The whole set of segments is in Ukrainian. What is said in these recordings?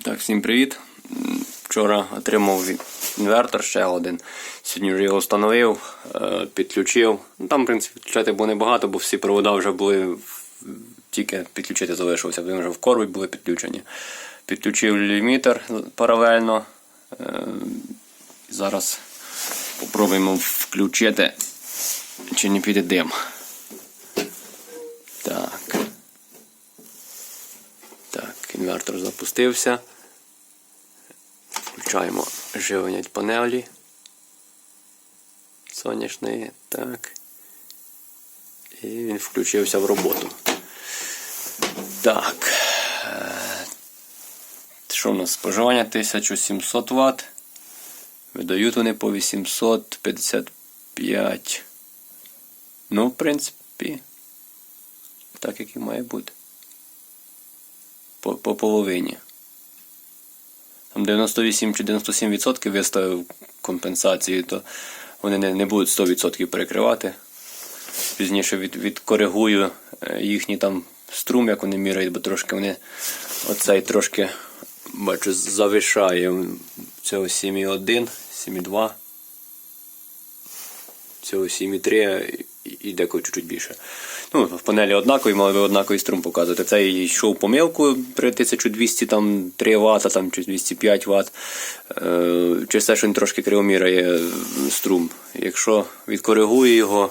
Так, всім привіт. Вчора отримав інвертор ще один. Сьогодні вже його встановив, е, підключив. Ну, Там, в принципі, підключати було небагато, бо всі провода вже були тільки підключити залишилося, вони вже в коробі були підключені. Підключив лімітер паралельно. Е, Зараз спробуємо включити, чи не піде дим. Так. Так, інвертор запустився. Включаємо живлення панелі. Сонячної. Так. І він включився в роботу. Так. Е, Що у нас? Споживання 1700 Вт. Видають вони по 855. Ну, в принципі, так як і має бути по, по половині. Там 98 чи 97% виставив компенсації, то вони не, не будуть 100% перекривати. Пізніше від, відкоригую е, їхній там струм, як вони міряють, бо трошки вони оцей трошки бачу завишає цього 7,1, 7,2. Цього 7,3 і- декого чуть-чуть більше. Ну, в панелі однакові, мали би однаковий струм показувати. Цей йшов помилку при 1200 там 3 Вт там, чи 205 Вт. Е, через те, що він трошки кривоміряє е, струм. Якщо відкоригує його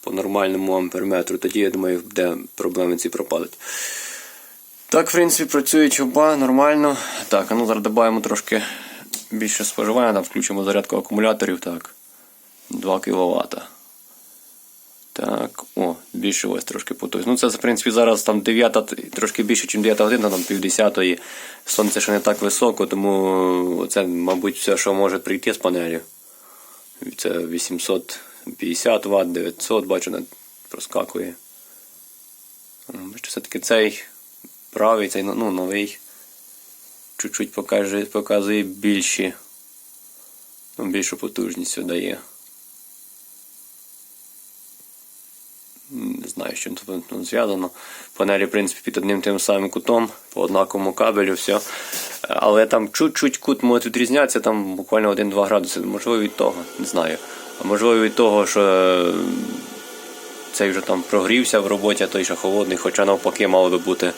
по нормальному амперметру, тоді, я думаю, де проблеми ці пропадуть. Так, в принципі, працюють оба нормально. Так, ну зараз додаємо трошки більше споживання, там включимо зарядку акумуляторів. Так. 2 кВт. Так, о, більше ось трошки потужно. Ну, це, в принципі, зараз там 9, трошки більше, ніж 9 година, там півдесятої. Сонце ще не так високо, тому це, мабуть, все, що може прийти з панелі. Це 850 Вт, 900, бачу, проскакує. Бачите, все-таки цей правий, цей ну, новий. Чуть-чуть показує більші, ну, більшу потужність дає. Не знаю, з чим тут ну, зв'язано. Панелі, в принципі, під одним тим самим кутом, по однаковому кабелю, все. Але там чуть-чуть кут може відрізнятися, там буквально 1-2 градуси. Можливо від того, не знаю. А можливо від того, що е, цей вже там прогрівся в роботі, а той ще холодний, хоча навпаки мало би бути,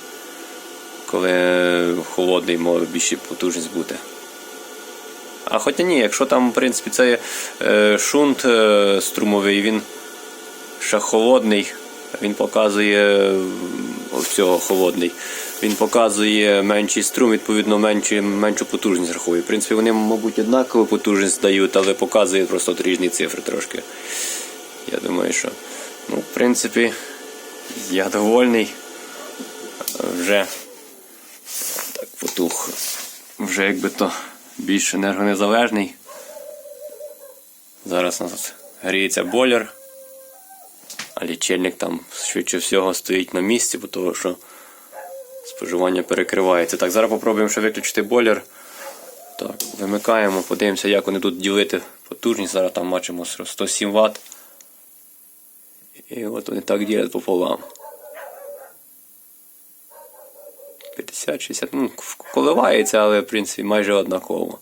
коли холодний, мало би більше потужність бути. А хоча ні, якщо там, в принципі, це е, шунт е, струмовий, він ще холодний, він показує ось цього холодний. Він показує менший струм, відповідно менші, меншу потужність рахує. В принципі, вони, мабуть, однакову потужність дають, але показує просто різні цифри трошки. Я думаю, що. Ну, в принципі, я довольний. Вже так потух. Вже якби то більш енергонезалежний. Зараз у нас гріється бойлер. А лічильник там швидше всього стоїть на місці, бо того, що споживання перекривається. Так, зараз спробуємо ще виключити бойлер. Так, вимикаємо, подивимося, як вони тут ділити потужність. Зараз там бачимо 107 Вт. І от вони так ділять пополам. 50-60, ну, коливається, але в принципі майже однаково.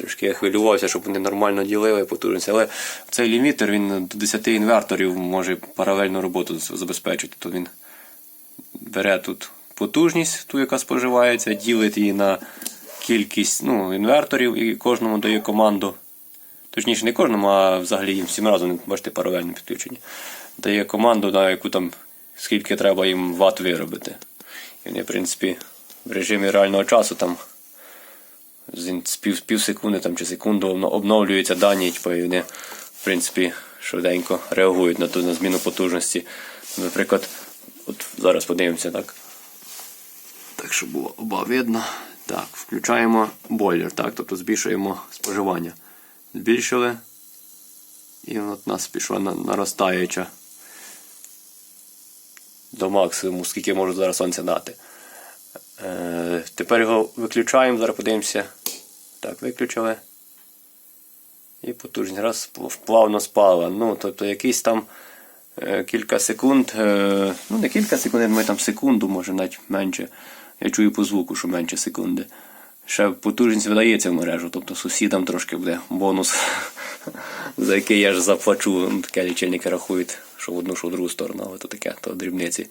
Трошки я хвилювався, щоб вони нормально ділили потужність, але цей лімітер він до 10 інверторів може паралельну роботу забезпечити. То він бере тут потужність, ту, яка споживається, ділить її на кількість ну, інверторів і кожному дає команду. Точніше, не кожному, а взагалі їм всім разом, бачите, паралельно підключені. Дає команду, на яку там скільки треба їм ват виробити. І вони, в принципі, в режимі реального часу там з пів, пів секунди там, чи секунду обновлюються дані, типу, і вони, в принципі, швиденько реагують на ту на зміну потужності. Наприклад, от зараз подивимося так. Так, щоб було оба видно. Так, включаємо бойлер, так, тобто збільшуємо споживання. Збільшили. І от у нас пішла на- наростаюча до максимуму, скільки можу зараз сонця дати. Е, тепер його виключаємо, зараз подивимося. Так, виключили. І потужність раз плавно спала. Ну, тобто якийсь там е, кілька секунд, е, ну не кілька секунд, я думаю, там секунду, може навіть менше. Я чую по звуку, що менше секунди. Ще потужність видається в мережу, тобто сусідам трошки буде бонус, за який я ж заплачу. Ну, Таке лічильники рахують, що в одну, що в другу сторону, але то таке, то дрібниці.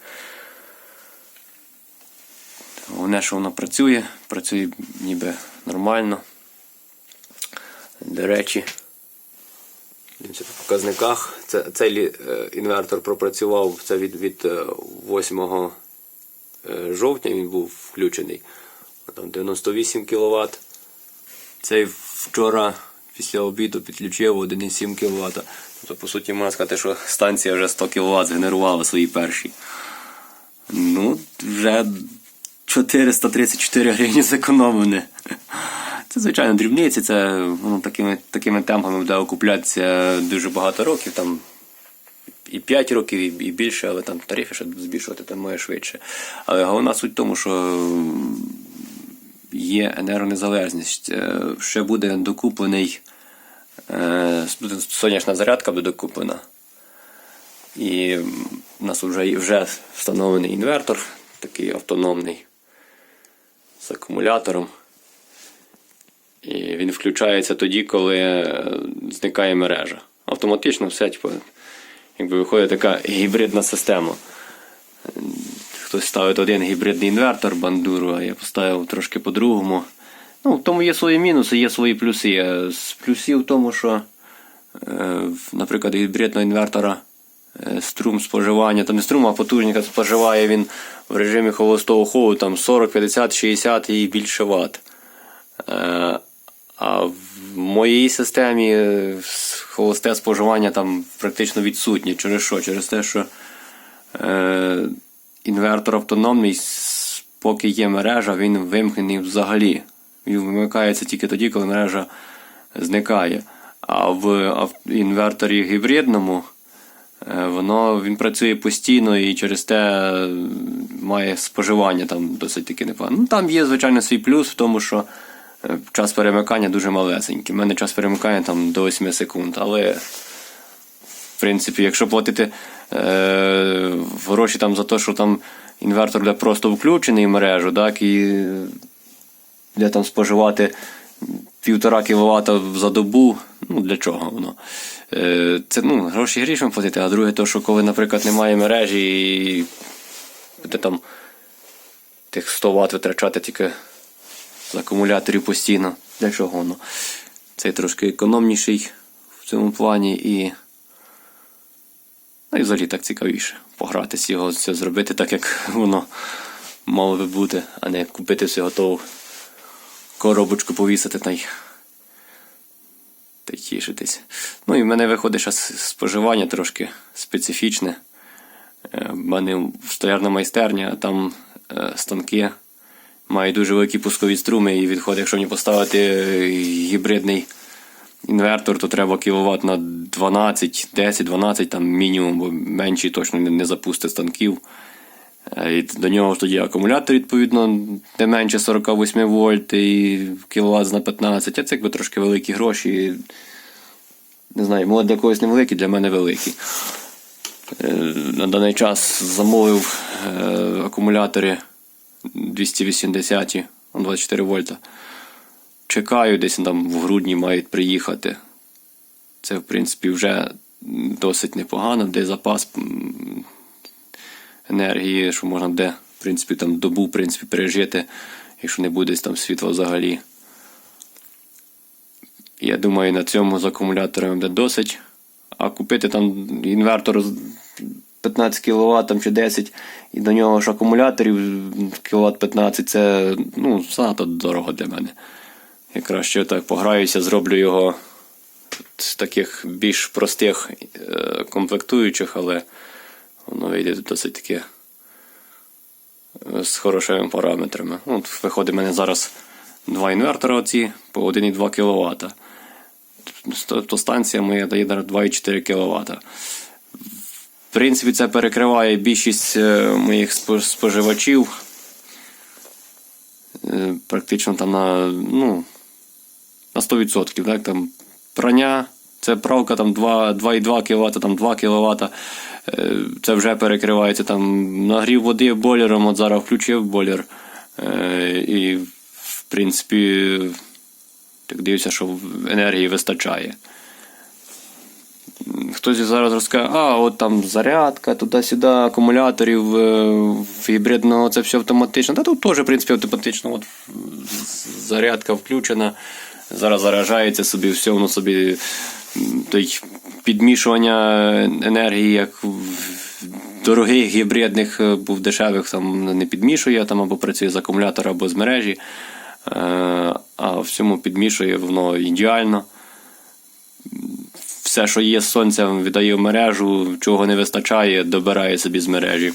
Головне, що воно працює, працює ніби нормально. До речі, в показниках це, цей е, інвертор пропрацював це від, від е, 8 е, жовтня він був включений. Там 98 кВт. Цей вчора після обіду підключив 1,7 кВт. Тобто, по суті, можна сказати, що станція вже 100 кВт згенерувала свої перші. Ну, вже 434 гривні зекономлене. Це, звичайно, дрібниці, це воно такими, такими темпами буде окуплятися дуже багато років, там і 5 років, і, і більше, але там тарифи ще збільшувати там має швидше. Але головна суть в тому, що є енергонезалежність. Е, Ще буде докуплений е, сонячна зарядка буде докуплена. І в нас вже, вже встановлений інвертор, такий автономний з акумулятором. І він включається тоді, коли е, зникає мережа. Автоматично все, типу, якби виходить така гібридна система. Хтось ставить один гібридний інвертор бандуру, а я поставив трошки по-другому. Ну, в тому є свої мінуси, є свої плюси. З плюсів в тому, що, е, наприклад, гібридного інвертора е, струм споживання, там не струм, а потужність споживає він в режимі холостого ходу там 40, 50, 60 і більше ватт. А в моїй системі е, холосте споживання там практично відсутнє. Через що? Через те, що е, інвертор автономний, поки є мережа, він вимкнений взагалі. Він вимикається тільки тоді, коли мережа зникає. А в інверторі гібридному е, воно він працює постійно і через те е, має споживання там досить таки непогано. Ну, там є, звичайно, свій плюс в тому, що час перемикання дуже малесенький. У мене час перемикання там до 8 секунд, але в принципі, якщо платити е, гроші там за те, що там інвертор буде просто включений в мережу, так, і де там споживати півтора кВт за добу, ну для чого воно? Е, це ну, гроші грішми платити, а друге, то, що коли, наприклад, немає мережі і буде там тих 100 Вт витрачати тільки з акумуляторів постійно. Для чого воно? Цей трошки економніший в цьому плані і. Ну і взагалі так цікавіше. Погратися його, все зробити так, як воно мало би бути, а не купити все готову коробочку повісити та й, та й тішитись. Ну і в мене виходить с- споживання трошки специфічне. Е, В мене стоярна майстерня, а там е, станки мають дуже великі пускові струми, і відходить, якщо мені поставити е, гібридний інвертор, то треба кіловат на 12, 10, 12 там мінімум, бо менший точно не, запустить станків. Е, І до нього тоді акумулятор, відповідно, не менше 48 вольт і кіловат на 15. А це якби трошки великі гроші. Не знаю, може для когось невеликі, для мене великі. Е, На даний час замовив акумулятори 280 24 вольта. Чекаю, десь там в грудні мають приїхати. Це, в принципі, вже досить непогано, де запас енергії, що можна буде, в принципі, там добу в принципі, пережити, якщо не буде там світла взагалі. Я думаю, на цьому з акумуляторами буде досить. А купити там інвертор 15 кВт там, чи 10, і до нього ж акумуляторів кВт 15 це ну, занадто дорого для мене. Я краще так пограюся, зроблю його з таких більш простих е, комплектуючих, але воно вийде досить таки е, з хорошими параметрами. Ну, От виходить, в мене зараз два інвертора оці по 1,2 кВт. То станція моя дає 2,4 кВт. В принципі, це перекриває більшість е, моїх споживачів. Е, Практично там на, ну, на 100%. Так? Там прання, Це правка там 2,2 кВт, там 2 кВт. Це вже перекривається там нагрів води бойлером, от зараз включив бойлер. Е, І, в принципі, так дивишся, що енергії вистачає. Хтось зараз розкаже, а от там зарядка, туди-сюди, акумуляторів, е, гібридного, це все автоматично. Та тут теж, в принципі, автоматично. От, зарядка включена, зараз заряджається собі, все воно собі той підмішування енергії, як в дорогих гібридних, е, бо в дешевих там не підмішує, там або працює з акумулятора, або з мережі. Е, А в цьому підмішує воно ідеально все, що є з сонцем, віддає в мережу, чого не вистачає, добирає собі з мережі.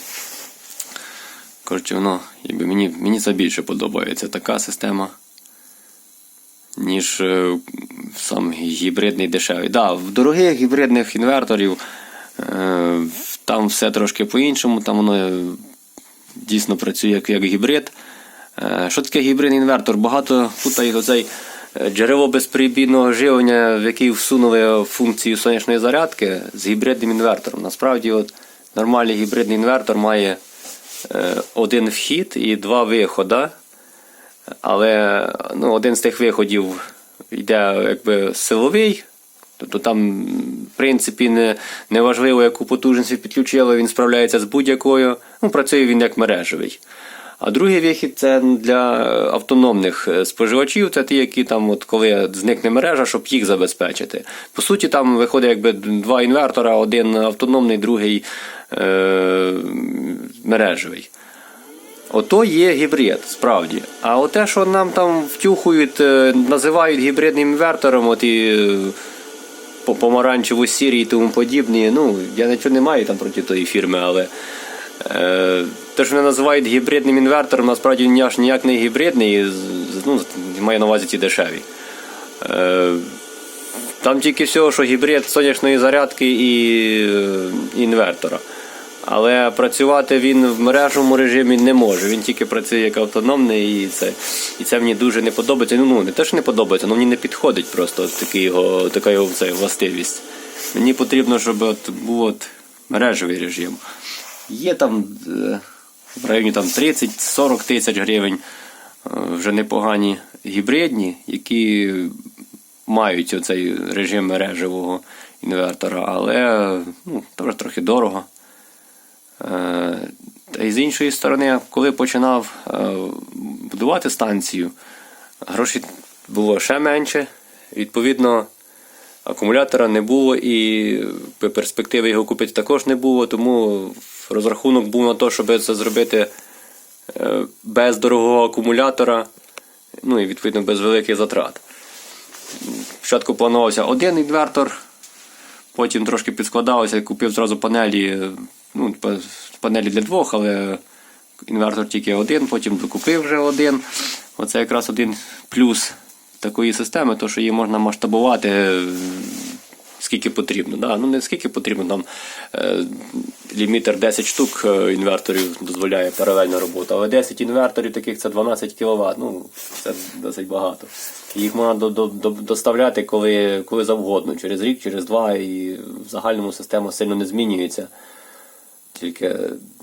Коротше, воно, якби мені, мені це більше подобається така система, ніж е, сам гібридний дешевий. Да, в дорогих гібридних інверторів е, там все трошки по-іншому, там воно е, дійсно працює як, як гібрид. Е, Що таке гібридний інвертор? Багато путає оцей джерело безперебійного живлення, в який всунули функцію сонячної зарядки з гібридним інвертором. Насправді, от, нормальний гібридний інвертор має е, один вхід і два виходи. Але ну, один з тих виходів йде якби силовий. Тобто там, в принципі, не, не важливо, яку потужність підключили, він справляється з будь-якою. Ну, працює він як мережевий. А другий вихід це для автономних е, споживачів, це ті, які там, от коли зникне мережа, щоб їх забезпечити. По суті, там виходить якби два інвертора, один автономний, другий е- мережевий. Ото є гібрид, справді. А оте, що нам там втюхують, е, називають гібридним інвертором, от і е, по помаранчеву сірі і тому подібні. Ну, я нічого не маю там проти тої фірми, але е, те, що вони називають гібридним інвертором, насправді він аж ніяк не гібридний, ну, маю на увазі ті дешеві. Е, там тільки всього, що гібрид сонячної зарядки і е, інвертора. Але працювати він в мережному режимі не може. Він тільки працює як автономний, і це, і це мені дуже не подобається. Ну не те, що не подобається, але мені не підходить просто такий його, така його це, властивість. Мені потрібно, щоб от був от мережевий режим. Є там е, в районі там 30-40 тисяч гривень е, вже непогані гібридні, які мають оцей режим мережевого інвертора, але ну, трохи дорого. Е, Та й з іншої сторони, коли починав будувати станцію, грошей було ще менше. Відповідно, акумулятора не було і перспективи його купити також не було, тому розрахунок був на те, щоб це зробити е, без дорогого акумулятора, ну і відповідно без великих затрат. Спочатку планувався один інвертор, потім трошки підскладалося, купив зразу панелі, ну, панелі для двох, але інвертор тільки один, потім докупив вже один. Оце якраз один плюс такої системи, то що її можна масштабувати скільки потрібно. Да? Ну не скільки потрібно, там е, лімітер 10 штук е, інверторів дозволяє паралельну роботу, але 10 інверторів таких це 12 кВт. Ну, це досить багато. Їх можна до, до, до- доставляти коли, коли завгодно, через рік, через два, і в загальному система сильно не змінюється. Тільки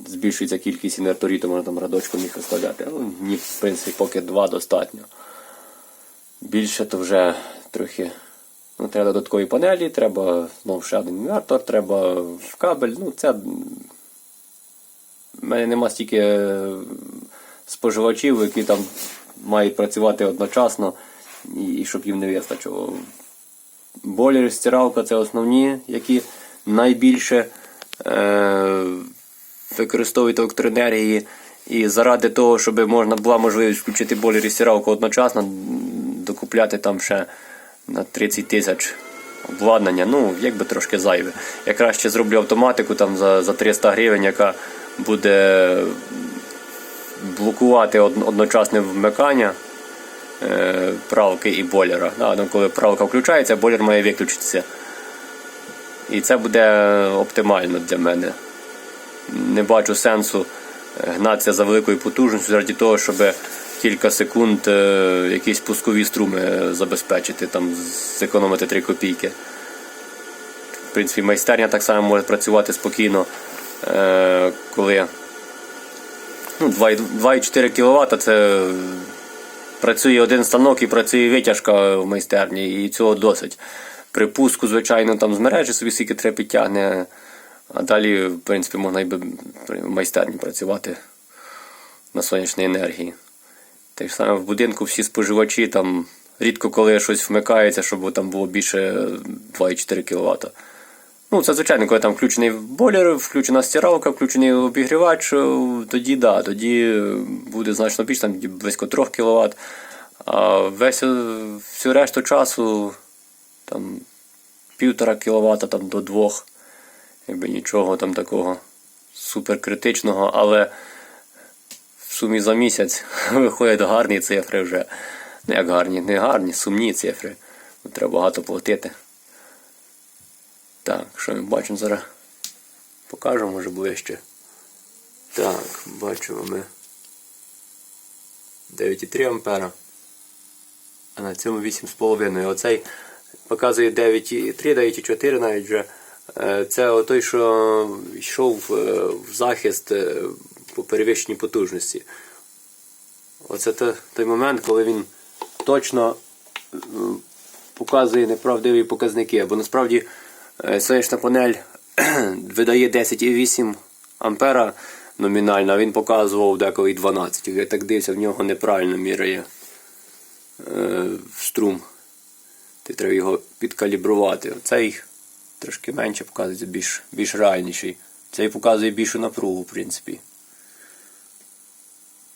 збільшується кількість інверторів, то можна там радочком їх розставляти. Ну, мені, в принципі, поки два достатньо. Більше то вже трохи. Ну, треба додаткові панелі, треба знову ще один інвертор, треба в кабель. Ну, це. В мене нема стільки е, споживачів, які там мають працювати одночасно, і, і щоб їм не вистачило. Бойлер, стиралка це основні, які найбільше е, використовують електроенергії. І заради того, щоб можна була можливість включити бойлер і стиралку одночасно, докупляти там ще на 30 тисяч обладнання, ну, якби трошки зайве. Я краще зроблю автоматику там за, за 300 гривень, яка буде блокувати одночасне вмикання е, пралки і бойлера. Да, ну, коли пралка включається, бойлер має виключитися. І це буде оптимально для мене. Не бачу сенсу гнатися за великою потужністю заради того, щоб кілька секунд е, якісь пускові струми забезпечити, там, зекономити 3 копійки. В принципі, майстерня так само може працювати спокійно, е, коли ну, 2,4 кВт це працює один станок і працює витяжка в майстерні, і цього досить. При пуску, звичайно, там з мережі собі скільки треба підтягне, а далі, в принципі, можна і в майстерні працювати на сонячній енергії. Так ж саме в будинку всі споживачі там рідко коли щось вмикається, щоб там було більше 2,4 кВт. Ну, це звичайно, коли там включений бойлер, включена стиралка, включений обігрівач, е, тоді да, тоді е, буде значно більше, там близько 3 кВт. А весь е, всю решту часу там півтора кВт там, до 2, якби нічого там такого суперкритичного, але сумі за місяць виходять гарні цифри вже. Ну як гарні, не гарні, сумні цифри. Треба багато платити. Так, що ми бачимо зараз? Покажемо, може ближче. Так, бачимо ми 9,3 ампера. А на цьому 8,5. Оцей показує 9,3, 9,4 навіть вже. Е, Це той, що йшов е, в захист е, по перевищеній потужності. Оце той момент, коли він точно показує неправдиві показники. Бо насправді е, сонячна панель видає 10,8 ампера номінально, а він показував деколи 12. Я так дивився, в нього неправильно міряє е, струм. Ти треба його підкалібрувати. Цей трошки менше показується, більш, більш реальніший. Цей показує більшу напругу, в принципі.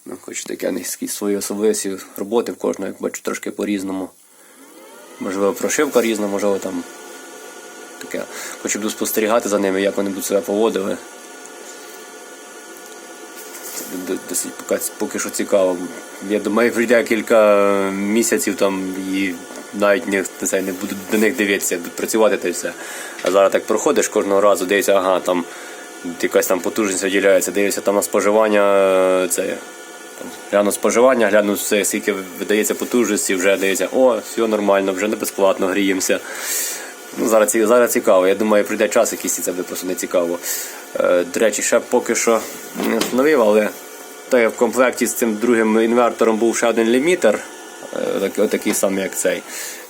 Ну, хоч таке низькі свої особливості роботи в кожного, як бачу, трошки по-різному. Можливо, прошивка різна, можливо там таке. Хочу буду спостерігати за ними, як вони будуть себе поводили. Це досить поки, поки що цікаво. Я думаю, прийде кілька місяців там і навіть не, не, не буду до них дивитися, працювати та все. А зараз так проходиш кожного разу, дивишся, ага, там якась там потужність виділяється, дивишся там на споживання е, це. Гляну споживання, гляну все, скільки видається потужності, вже дивиться, о, все нормально, вже не безплатно гріємося. Ну, зараз, зараз цікаво. Я думаю, прийде час якийсь і це буде просто не цікаво. Е, до речі, ще поки що не встановив, але так в комплекті з цим другим інвертором був ще один лімітер, е, такий, самий, як цей.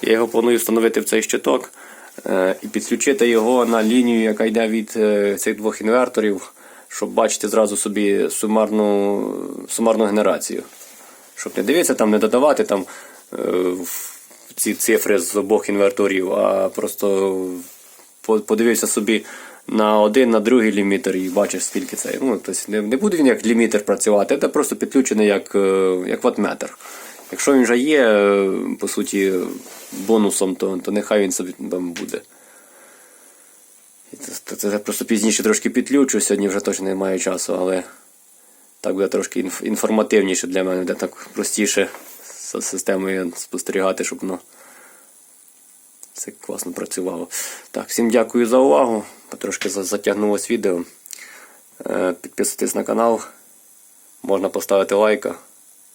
Я його планую встановити в цей щиток е, і підключити його на лінію, яка йде від е, цих двох інверторів, щоб бачити зразу собі сумарну, сумарну генерацію. Щоб не дивитися, там, не додавати там, е, ці цифри з обох інверторів, а просто подивився собі на один, на другий лімітер і бачиш, скільки це. Ну, тобто не, не буде він як лімітер працювати, це просто підключений як, е, як ватметр. Якщо він вже є, е, по суті, бонусом, то, то нехай він собі там буде. Це, це, це просто пізніше трошки підключу, сьогодні вже точно немає часу, але так буде трошки інф- інформативніше для мене, буде так простіше з системою спостерігати, щоб воно все класно працювало. Так, всім дякую за увагу. Трошки затягнулось відео. Е, Підписуйтесь на канал. Можна поставити лайка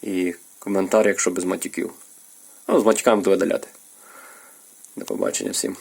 і коментар, якщо без матюків. Ну, з матюками то видаляти. До побачення всім.